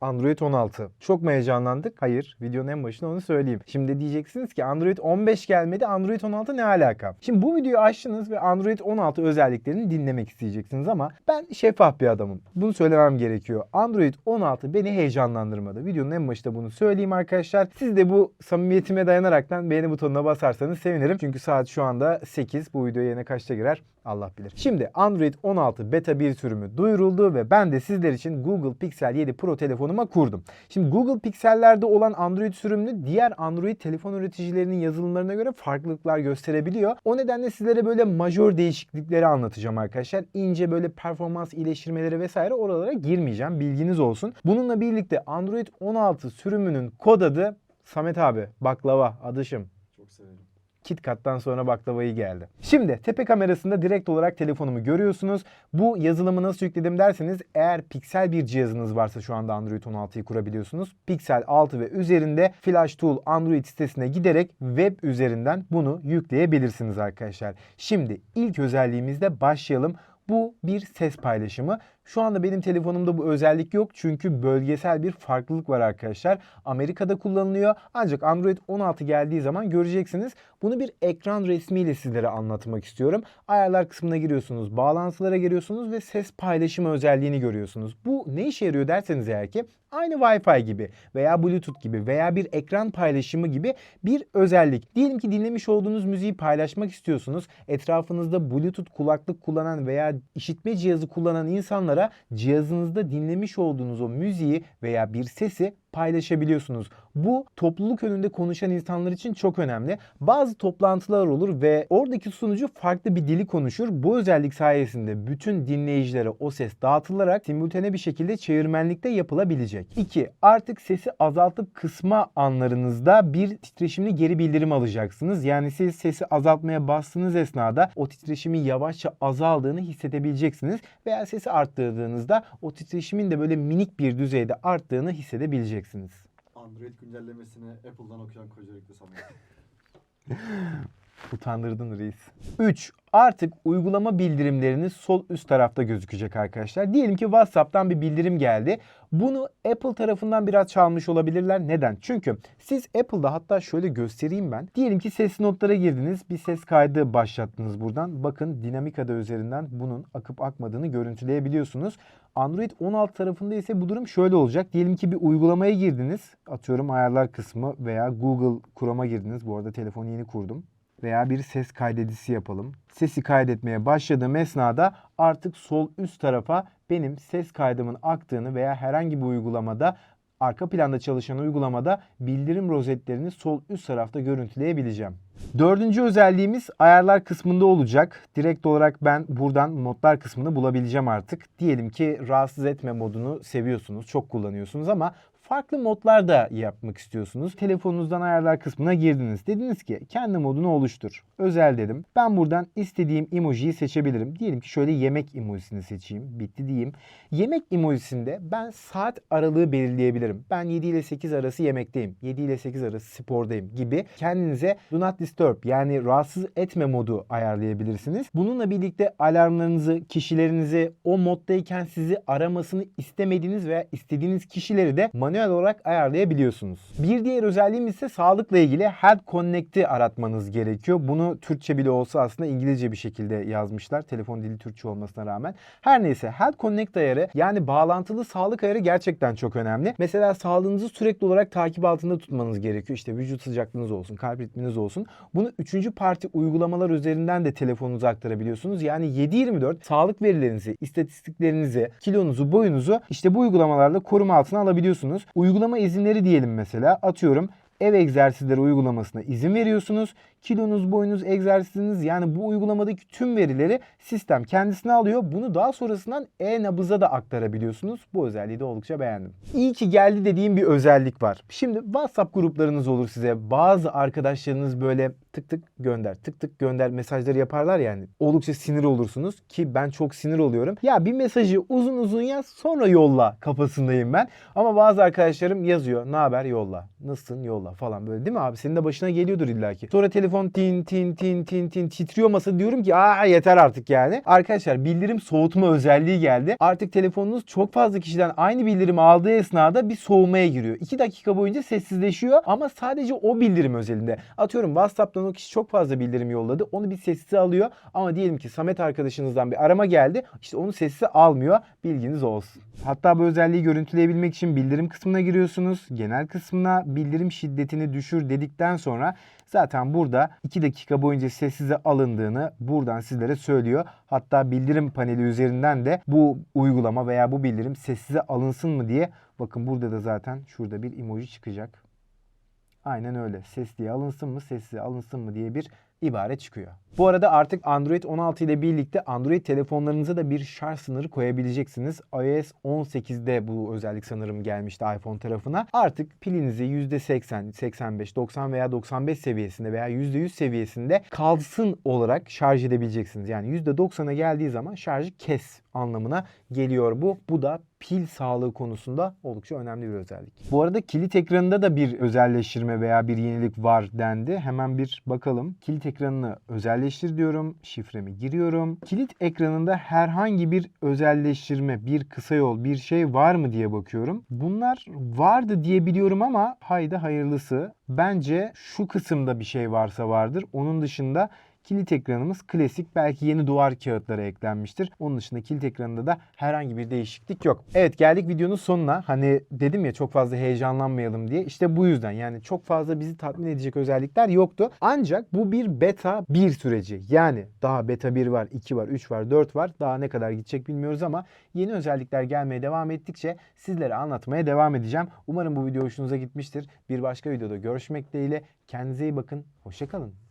Android 16. Çok mu heyecanlandık? Hayır. Videonun en başında onu söyleyeyim. Şimdi diyeceksiniz ki Android 15 gelmedi. Android 16 ne alaka? Şimdi bu videoyu açtınız ve Android 16 özelliklerini dinlemek isteyeceksiniz ama ben şeffaf bir adamım. Bunu söylemem gerekiyor. Android 16 beni heyecanlandırmadı. Videonun en başında bunu söyleyeyim arkadaşlar. Siz de bu samimiyetime dayanaraktan beğeni butonuna basarsanız sevinirim. Çünkü saat şu anda 8. Bu video yine kaçta girer? Allah bilir. Şimdi Android 16 beta 1 sürümü duyuruldu ve ben de sizler için Google Pixel 7 Pro telefonuma kurdum. Şimdi Google Pixel'lerde olan Android sürümünü diğer Android telefon üreticilerinin yazılımlarına göre farklılıklar gösterebiliyor. O nedenle sizlere böyle majör değişiklikleri anlatacağım arkadaşlar. İnce böyle performans iyileştirmeleri vesaire oralara girmeyeceğim. Bilginiz olsun. Bununla birlikte Android 16 sürümünün kod adı Samet abi baklava adışım. Çok severim. KitKat'tan sonra baklavayı geldi. Şimdi tepe kamerasında direkt olarak telefonumu görüyorsunuz. Bu yazılımı nasıl yükledim derseniz eğer Pixel bir cihazınız varsa şu anda Android 16'yı kurabiliyorsunuz. Pixel 6 ve üzerinde Flash Tool Android sitesine giderek web üzerinden bunu yükleyebilirsiniz arkadaşlar. Şimdi ilk özelliğimizde başlayalım. Bu bir ses paylaşımı. Şu anda benim telefonumda bu özellik yok çünkü bölgesel bir farklılık var arkadaşlar. Amerika'da kullanılıyor ancak Android 16 geldiği zaman göreceksiniz. Bunu bir ekran resmiyle sizlere anlatmak istiyorum. Ayarlar kısmına giriyorsunuz, bağlantılara giriyorsunuz ve ses paylaşımı özelliğini görüyorsunuz. Bu ne işe yarıyor derseniz eğer ki aynı Wi-Fi gibi veya Bluetooth gibi veya bir ekran paylaşımı gibi bir özellik. Diyelim ki dinlemiş olduğunuz müziği paylaşmak istiyorsunuz. Etrafınızda Bluetooth kulaklık kullanan veya işitme cihazı kullanan insanlara cihazınızda dinlemiş olduğunuz o müziği veya bir sesi paylaşabiliyorsunuz. Bu topluluk önünde konuşan insanlar için çok önemli. Bazı toplantılar olur ve oradaki sunucu farklı bir dili konuşur. Bu özellik sayesinde bütün dinleyicilere o ses dağıtılarak simultane bir şekilde çevirmenlikte yapılabilecek. 2. Artık sesi azaltıp kısma anlarınızda bir titreşimli geri bildirim alacaksınız. Yani siz sesi azaltmaya bastığınız esnada o titreşimin yavaşça azaldığını hissedebileceksiniz. Veya sesi arttırdığınızda o titreşimin de böyle minik bir düzeyde arttığını hissedebileceksiniz. Android güncellemesini Apple'dan okuyan koca yüklü Samet. Utandırdın reis. 3. Artık uygulama bildirimleriniz sol üst tarafta gözükecek arkadaşlar. Diyelim ki WhatsApp'tan bir bildirim geldi. Bunu Apple tarafından biraz çalmış olabilirler. Neden? Çünkü siz Apple'da hatta şöyle göstereyim ben. Diyelim ki ses notlara girdiniz. Bir ses kaydı başlattınız buradan. Bakın Dinamika'da üzerinden bunun akıp akmadığını görüntüleyebiliyorsunuz. Android 16 tarafında ise bu durum şöyle olacak. Diyelim ki bir uygulamaya girdiniz. Atıyorum ayarlar kısmı veya Google Chrome'a girdiniz. Bu arada telefonu yeni kurdum veya bir ses kaydedisi yapalım. Sesi kaydetmeye başladığım esnada artık sol üst tarafa benim ses kaydımın aktığını veya herhangi bir uygulamada arka planda çalışan uygulamada bildirim rozetlerini sol üst tarafta görüntüleyebileceğim. Dördüncü özelliğimiz ayarlar kısmında olacak. Direkt olarak ben buradan modlar kısmını bulabileceğim artık. Diyelim ki rahatsız etme modunu seviyorsunuz, çok kullanıyorsunuz ama farklı modlar da yapmak istiyorsunuz. Telefonunuzdan ayarlar kısmına girdiniz. Dediniz ki kendi modunu oluştur. Özel dedim. Ben buradan istediğim emojiyi seçebilirim. Diyelim ki şöyle yemek emojisini seçeyim. Bitti diyeyim. Yemek emojisinde ben saat aralığı belirleyebilirim. Ben 7 ile 8 arası yemekteyim. 7 ile 8 arası spordayım gibi kendinize do not disturb yani rahatsız etme modu ayarlayabilirsiniz. Bununla birlikte alarmlarınızı, kişilerinizi o moddayken sizi aramasını istemediğiniz veya istediğiniz kişileri de manuel olarak ayarlayabiliyorsunuz. Bir diğer özelliğimiz ise sağlıkla ilgili Health Connect'i aratmanız gerekiyor. Bunu Türkçe bile olsa aslında İngilizce bir şekilde yazmışlar. Telefon dili Türkçe olmasına rağmen. Her neyse Health Connect ayarı yani bağlantılı sağlık ayarı gerçekten çok önemli. Mesela sağlığınızı sürekli olarak takip altında tutmanız gerekiyor. İşte vücut sıcaklığınız olsun, kalp ritminiz olsun. Bunu üçüncü parti uygulamalar üzerinden de telefonunuza aktarabiliyorsunuz. Yani 7-24 sağlık verilerinizi, istatistiklerinizi, kilonuzu, boyunuzu işte bu uygulamalarla koruma altına alabiliyorsunuz. Uygulama izinleri diyelim mesela. Atıyorum ev egzersizleri uygulamasına izin veriyorsunuz. Kilonuz, boyunuz, egzersiziniz yani bu uygulamadaki tüm verileri sistem kendisine alıyor. Bunu daha sonrasından e-nabıza da aktarabiliyorsunuz. Bu özelliği de oldukça beğendim. İyi ki geldi dediğim bir özellik var. Şimdi WhatsApp gruplarınız olur size. Bazı arkadaşlarınız böyle tık tık gönder, tık tık gönder mesajları yaparlar yani. Oldukça sinir olursunuz ki ben çok sinir oluyorum. Ya bir mesajı uzun uzun yaz sonra yolla kafasındayım ben. Ama bazı arkadaşlarım yazıyor. Ne haber yolla. Nasılsın yolla. Allah falan böyle değil mi abi? Senin de başına geliyordur illaki. Sonra telefon tin tin tin tin tin titriyor masa diyorum ki aa yeter artık yani. Arkadaşlar bildirim soğutma özelliği geldi. Artık telefonunuz çok fazla kişiden aynı bildirim aldığı esnada bir soğumaya giriyor. 2 dakika boyunca sessizleşiyor ama sadece o bildirim özelinde. Atıyorum WhatsApp'tan o kişi çok fazla bildirim yolladı. Onu bir sessize alıyor ama diyelim ki Samet arkadaşınızdan bir arama geldi. İşte onu sessize almıyor. Bilginiz olsun. Hatta bu özelliği görüntüleyebilmek için bildirim kısmına giriyorsunuz. Genel kısmına bildirim şiddetini düşür dedikten sonra zaten burada 2 dakika boyunca sessize alındığını buradan sizlere söylüyor. Hatta bildirim paneli üzerinden de bu uygulama veya bu bildirim sessize alınsın mı diye bakın burada da zaten şurada bir emoji çıkacak. Aynen öyle. Sesliye alınsın mı, sessize alınsın mı diye bir ibare çıkıyor. Bu arada artık Android 16 ile birlikte Android telefonlarınıza da bir şarj sınırı koyabileceksiniz. iOS 18'de bu özellik sanırım gelmişti iPhone tarafına. Artık pilinizi %80, 85, 90 veya 95 seviyesinde veya %100 seviyesinde kalsın olarak şarj edebileceksiniz. Yani %90'a geldiği zaman şarjı kes anlamına geliyor bu. Bu da pil sağlığı konusunda oldukça önemli bir özellik. Bu arada kilit ekranında da bir özelleştirme veya bir yenilik var dendi. Hemen bir bakalım. Kilit ekranını özelleştir diyorum. Şifremi giriyorum. Kilit ekranında herhangi bir özelleştirme, bir kısa yol, bir şey var mı diye bakıyorum. Bunlar vardı diye biliyorum ama haydi hayırlısı. Bence şu kısımda bir şey varsa vardır. Onun dışında Kilit ekranımız klasik belki yeni duvar kağıtları eklenmiştir. Onun dışında kilit ekranında da herhangi bir değişiklik yok. Evet geldik videonun sonuna. Hani dedim ya çok fazla heyecanlanmayalım diye. İşte bu yüzden yani çok fazla bizi tatmin edecek özellikler yoktu. Ancak bu bir beta 1 süreci. Yani daha beta 1 var, 2 var, 3 var, 4 var. Daha ne kadar gidecek bilmiyoruz ama yeni özellikler gelmeye devam ettikçe sizlere anlatmaya devam edeceğim. Umarım bu video hoşunuza gitmiştir. Bir başka videoda görüşmek dileğiyle. Kendinize iyi bakın. Hoşçakalın.